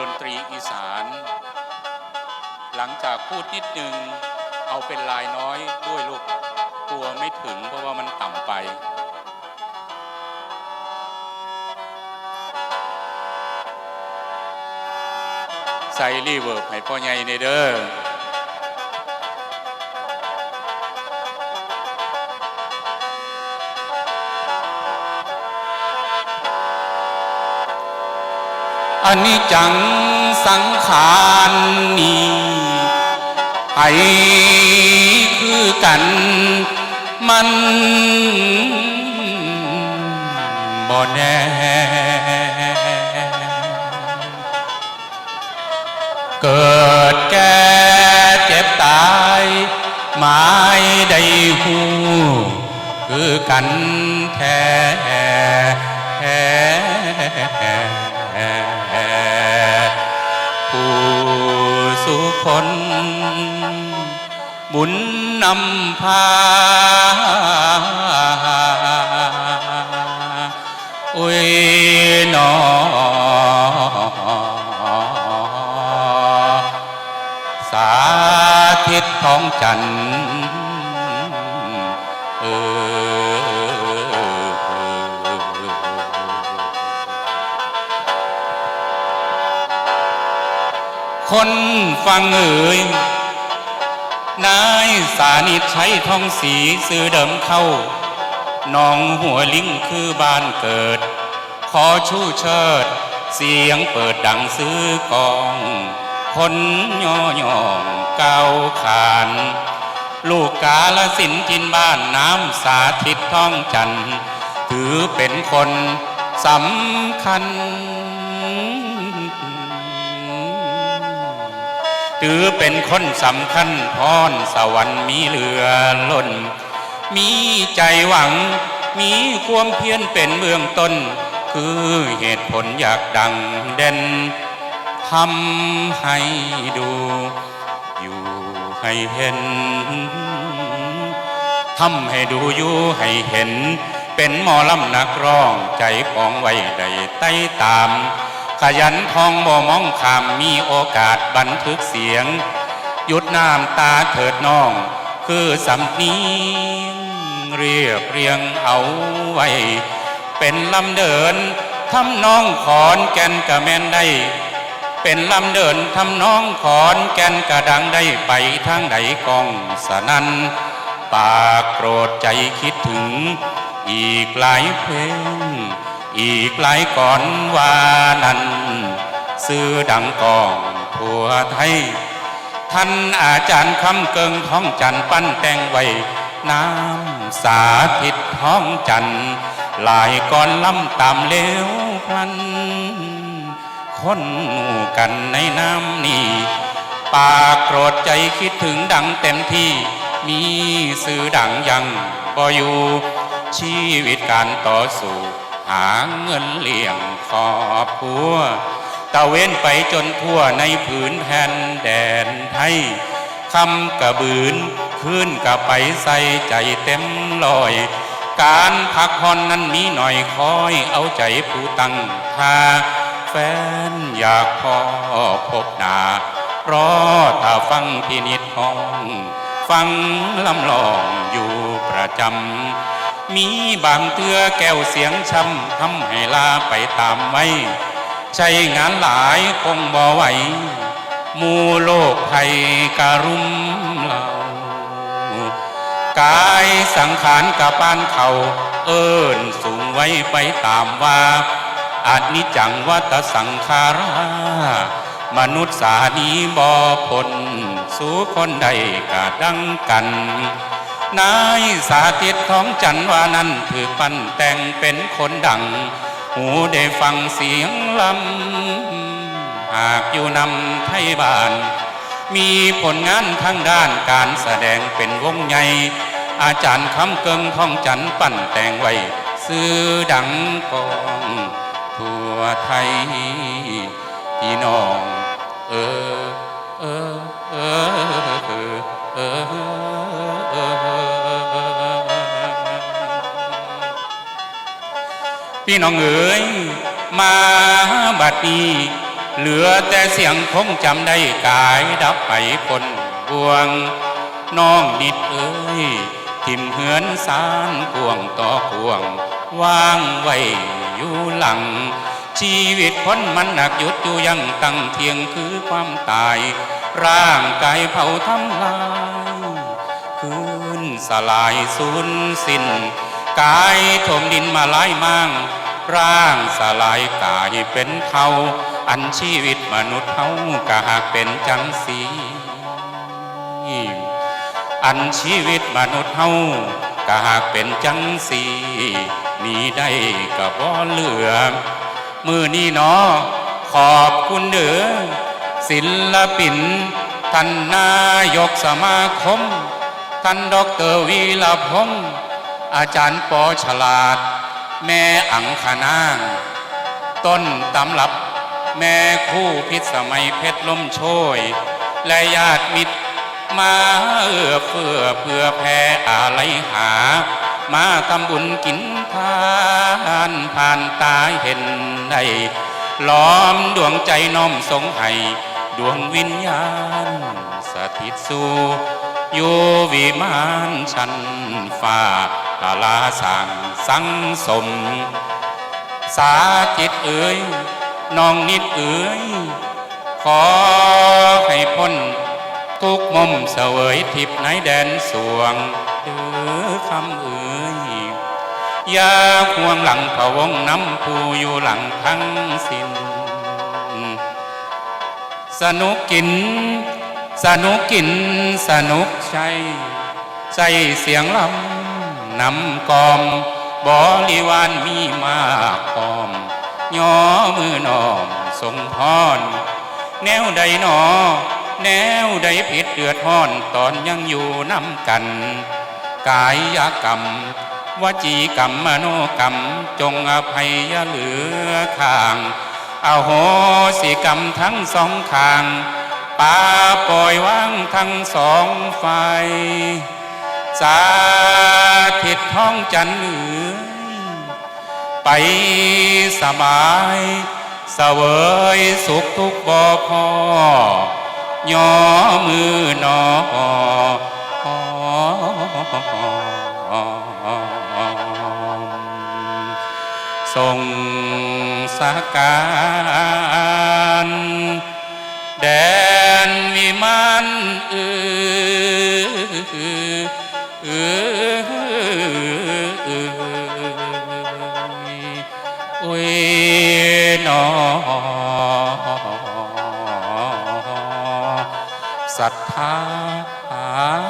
ดนตรีอีสาน หลังจากพูดนิดนึง เอาเป็นลายน้อยด้วยลูกกลัวไม่ถึงเพราะว่ามันต่ำไปใส่รีเวิร์บให้พ่อใหญ่ในเด้อ อันนี้จังสังขารนี้ไอคือกันมันบ่แน่เกิดแก่เจ็บตายหมายได้หูคือกันแท้ คน บุญนำพา อุ้ยนอสาธิตท้องจันทร์ คนฟังเอ่ยนายสานิตใช้ทองสีซื้อเดิมเข้าหนองหัวลิงคือบ้านเกิด ขอชูเชิด เสียงเปิดดังซื้อกอง คนย่อย่องเก้าขาน ลูกกาลสินทินบ้านน้ำสาธิตท้องจัน ถือเป็นคนสำคัญ ถือเป็นคนสำคัญพรสวรรค์มีเหลือล้น มีใจหวัง มีความเพียรเป็นเบื้องต้น คือเหตุผลอยากดังเด่นทำให้ดู อยู่ให้เห็นทำให้ดูอยู่ให้เห็น เป็นหมอลำนักร้องใจปองไว้ได้ไต้ตาม ขยันทองบ่มองขามมีโอกาสบันทึกเสียงหยุดน้ำตาเถิดน้อง คือสำเนียงเรียบเรียงเอาไว้ เป็นลำเดินทำน้องขอนแก่นกะแมนได้ เป็นลำเดินทำน้องขอนแก่นกระดังได้ไปทางใดกองสนันปากโกรธใจคิดถึง อีกหลายเพลง อีกหลายก่อนวานั้น ซื้อดังกองทั่วไทย ท่านอาจารย์คำเกิงท้องจันปั้นแต่งไว้ น้ำสาธิตท้องจันหลายก่อนล้ำตามเลี้ยวพลัน คนหมู่กันในน้ำนี้ปากโกรธใจคิดถึงดังเต็มที่ มีสื่อดังยังบ่อยู่ชีวิตการต่อสู้ หาเงินเลี้ยงครอบครัวตะเว้นไปจนทั่วในผืนแผ่นแดนไทยคำกระบืนขึ้นกระไปใส่ใจเต็มลอย การพักผ่อนนั้นมีหน่อยคอยเอาใจผู้ตั้งท่าแฟนอยากพอพบหนารอถ้าฟังพินิจห้อง ฟังลำลองอยู่ประจำ มีบางเตือแก้วเสียงช้ำทำให้ลาไปตามไว้ ใช้งานหลายคงบ่ไหวมูโลกภัยการุมเรากายสังขารกับปานเขาเอิ้นสูงไว้ไปตามว่าอานิจังวัตสังขารามนุษย์สานีบ่พ้นสู่คนใดกะดังกัน นายสาธิตท้องจันทร์ว่านั้นถือปั้นแต่งเป็นคนดัง หูได้ฟังเสียงลำ หากอยู่นำไทยบ้าน มีผลงานทางด้านการแสดงเป็นวงใหญ่อาจารย์คำเกิงท่องจันทร์ปั้นแต่งไว้ ซื้อดังกองทั่วไทยพี่น้องเออ พี่น้องเอ๋ยมาบัดนี้ เหลือแต่เสียงคงจำได้กายดับไปคนบวง น้องนิดเอ้ยทิมเหือนสารกวงต่อกวงวางไว้อยู่หลัง ชีวิตคนมันหนักยุดอยู่ยังตั้งเทียงคือความตาย ร่างกายเผาทำลาย คืนสลายสูญสิ้น กายถมดินมาหลายมั่งร่างสลายกายเป็นเทาอันชีวิตมนุษย์เฮากะหากเป็นจังสีอันชีวิตมนุษย์เฮากะหากเป็นจังสีหนีได้ก็บ่เหลือ มือนี้เนอขอบคุณเด้อศิลปินท่านนายกสมาคมท่านดอกเตอรวีรพงศ์ อาจารย์ปอฉลาด แม่อังคณาง ต้นตำรับแม่คู่พิษสมัยเพชรล้มโชย และญาติมิตรมาเอื้อเฟื้อเพื่อแผ่อะไรหา มาทำบุญกินทานผ่านตาเห็นได้ล้อมดวงใจน้อมสงให้ ดวงวิญญาณสถิตสู่ อยู่วิมานชั้นฟ้าตาลาสังสังสม สาจิตเอ๋ยน้องนิดเอ๋ยขอให้พ้น ทุกมุมเสวยทิพย์ในแดนสวงเดือคำเอ่ยอย่าห่วงหลังพะวงน้ำผู้อยู่หลังทั้งสิ้น สนุกกิน สนุกกินสนุกใจใจเสียงลำนำกอมบริวารมีมากพร้อมย่อมือน้อมทรงพรแนวใดหนอ แนวใดผิดเดือดห้อนตอนยังอยู่น้ำกัน กายกรรมวจีกรรมมโนกรรม จงอภัยอย่าเหลือข้าง เอาโหสิกรรมทั้งสองข้าง ปาปล่อยวางทั้งสองฝ่ายสาธิตท้องจันทร์เอ๋ยไปสบายเสวยสุขทุกบ่พอย่อมือนอทรงสาการแด มันเอือเออเออโอ้ยนอศรัทธา